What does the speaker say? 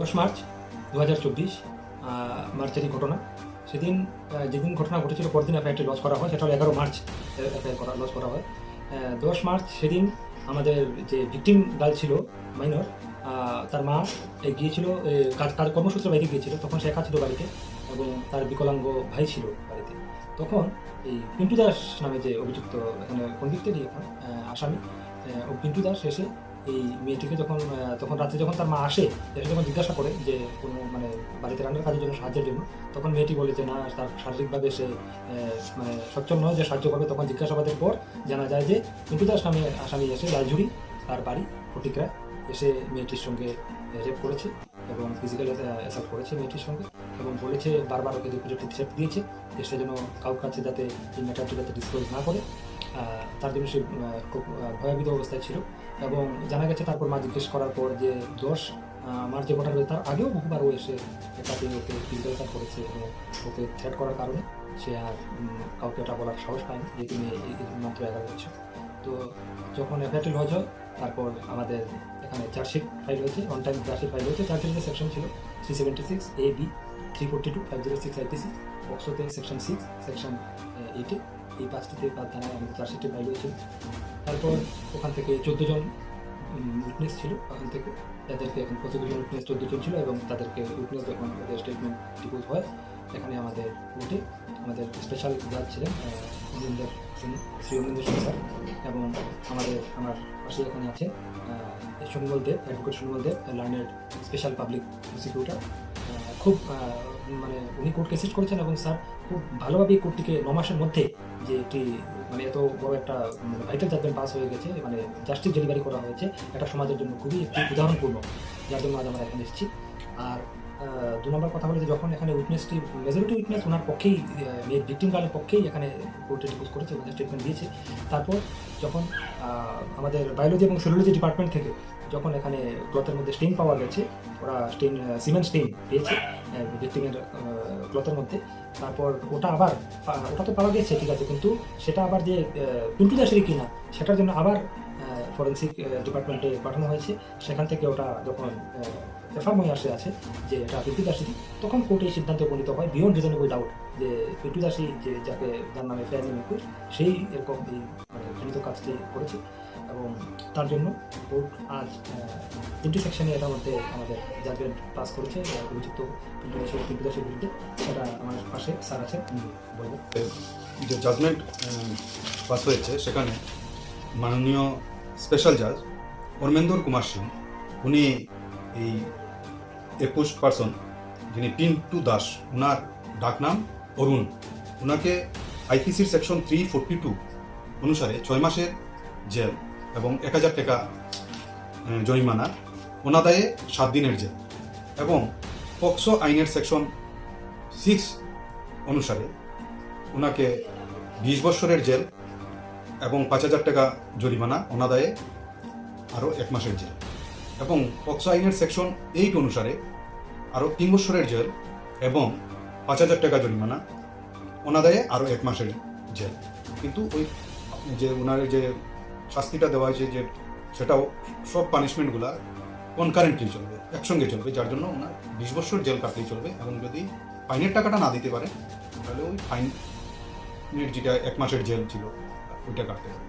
দশ মার্চ দু হাজার চব্বিশ মার্চেরই ঘটনা, সেদিন যেদিন ঘটনা ঘটেছিল, পরদিন এফআইআরটি লঞ্চ করা হয়, সেটা হলো এগারো মার্চ এফআইআর করা লঞ্চ করা হয়। দশ মার্চ সেদিন আমাদের যে ভিকটিম গার্ল ছিল মাইনর তার মা গিয়েছিল কাজ কাজ কর্মসূত্রে বাইরে গিয়েছিল, তখন সে একা ছিল বাড়িতে এবং তার বিকলাঙ্গ ভাই ছিল বাড়িতে। তখন এই পিন্টু দাস নামে যে অভিযুক্ত, এখানে কনভিক্টেডই এখন আসামি ও পিন্টু দাস এসে এই মেয়েটিকে যখন তখন রাত্রে যখন তার মা আসে, এসে যখন জিজ্ঞাসা করে যে কোনো মানে বাড়িতে রান্নার কাজের জন্য সাহায্যের জন্য, তখন মেয়েটি বলে যে না, তার শারীরিকভাবে সে মানে সচ্ছল নয় যে সাহায্য করবে। তখন জিজ্ঞাসাবাদের পর জানা যায় যে পিন্টু দাস নামে আসামি এসে লালঝুড়ি, তার বাড়ি ফটিকরা এসে মেয়েটির সঙ্গে রেপ করেছে এবং ফিজিক্যাল অ্যাসাল্ট করেছে মেয়েটির সঙ্গে এবং বলেছে বারবার ওকে ডিপোজিট থ্রেট দিয়েছে সে যেন কাউর কাছে যাতে এই ম্যাটারটি যাতে ডিসক্লোজ না করে। তার জন্য সে খুব ভয়াবিত অবস্থায় ছিল। এবং জানা গেছে তারপর মা জিজ্ঞেস করার পর যে দশ আমার যে ঘটনা তার আগেও বহুবার ও এসে তাকে ওকে অ্যাসাল্ট করেছে এবং ওকে থ্রেট করার কারণে সে আর কাউকে এটা বলার সাহস পায়নি, যে এই মাত্র এগারো বছর তো যখন এফআইআরটি লজ হয়, তারপর আমাদের এখানে চার্জশিট ফাইল হয়েছে অন টাইম চার্জশিট ফাইল হয়েছে চার্জশিটের সেকশন ছিল three seventy six A B three forty two five zero six IPC বক্সোতে section six section এইটে এই পাঁচটিতে পাঁচ ধারায় আমাদের চার্জশিটে ফাইল হয়েছিল তারপর ওখান থেকে চোদ্দ জন উইটনেস ছিল ওখান থেকে। তাদেরকে এখন প্রসিকিউশন উইটনেস চোদ্দ জন ছিল এবং তাদেরকে উইটনেস যখন ওদের স্টেটমেন্ট ডিপোজ হয় এখানে আমাদের কোর্টে আমাদের স্পেশাল জাজ ছিলেন অমরিন্দর সিং, শ্রী অমরিন্দর সিং স্যার এবং আমাদের, আমার পাশে এখানে আছে Sunmal Dev advocate Sunmal Dev learned special public prosecutor খুব মানে উনি কোর্টকে সিট করেছেন এবং স্যার খুব ভালোভাবেই কোর্টটিকে ন মাসের মধ্যে যে একটি মানে এত বড় একটা ভাইটাল জাজমেন্ট পাস হয়ে গেছে মানে জাস্টিস ডেলিভারি করা হয়েছে, এটা সমাজের জন্য খুবই একটি উদাহরণপূর্ণ, যার জন্য আজ আমরা এখানে এসেছি। আর দু নম্বর কথা বলে যে যখন এখানে উইটনেসটি মেজরিটি উইটনেস ওনার পক্ষেই ভিক্টিম গার্লের পক্ষেই এখানে কোর্টে ডিপোজ করেছে ওদের স্টেটমেন্ট দিয়েছে। তারপর যখন আমাদের বায়োলজি এবং সেলুলজি ডিপার্টমেন্ট থেকে যখন এখানে ক্লথের মধ্যে স্টেন পাওয়া গেছে, ওরা স্টেন সিমেন্ট স্টেন পেয়েছে ভিক্টিমের ক্লথের মধ্যে। তারপর ওটা আবার ওটা তো পাওয়া গেছে, ঠিক আছে, কিন্তু সেটা আবার যে পিন্টু দাসেরই কিনা, সেটার জন্য আবার ফরেন্সিক ডিপার্টমেন্টে পাঠানো হয়েছে। সেখান থেকে ওটা যখন এফার্ম হয়ে আসে আছে যে এটা পিন্টু দাসেরই তখন কোর্টে এই সিদ্ধান্তে উপনীত হয় বিয়ন্ড রিজনেবল ডাউট যে পিন্টু দাসী যে যাকে যার নামে ফেয়ার নেম সেই এরকম এই মানে কাজটি করেছে। এবং তার জন্য কোর্ট আজ তিনটি সেকশনে এটার মধ্যে আমাদের জাজমেন্ট পাস করেছে। অভিযুক্ত পিন্টু দাসের পিন্টু দাসের বিরুদ্ধে। সেটা আমার পাশে স্যার আছে উনি বলবেন। যে জাজমেন্ট পাস হয়েছে, সেখানে মাননীয় স্পেশাল জাজ অর্মেন্দর কুমার সিং উনি এই একুশ পার্সন যিনি পিন্টু দাস ওনার ডাকনাম অরুণ। ওনাকে আইপিসির সেকশন থ্রি ফোরটি টু অনুসারে ছয় মাসের জেল এবং এক হাজার টাকা জরিমানা, অনাদায়ে সাত দিনের জেল এবং পক্সো আইনের সেকশন সিক্স অনুসারে ওনাকে বিশ বছরের জেল এবং পাঁচ হাজার টাকা জরিমানা অনাদায়ে আরও এক মাসের জেল। এবং পক্সো আইনের সেকশন এইট অনুসারে আরও তিন বছরের জেল এবং পাঁচ হাজার টাকা জরিমানা অনাদায়ে আরও এক মাসের জেল। কিন্তু ওই যে ওনার যে শাস্তিটা দেওয়া হয়েছে যে সেটাও সব পানিশমেন্টগুলা কনকারেন্টলি চলবে, একসঙ্গে চলবে, যার জন্য ওনার বিশ বছর জেল কাটলেই চলবে। এবং যদি ফাইনের টাকাটা না দিতে পারে, তাহলে ওই ফাইনের যেটা এক মাসের জেল ছিল ওইটা কাটতে হবে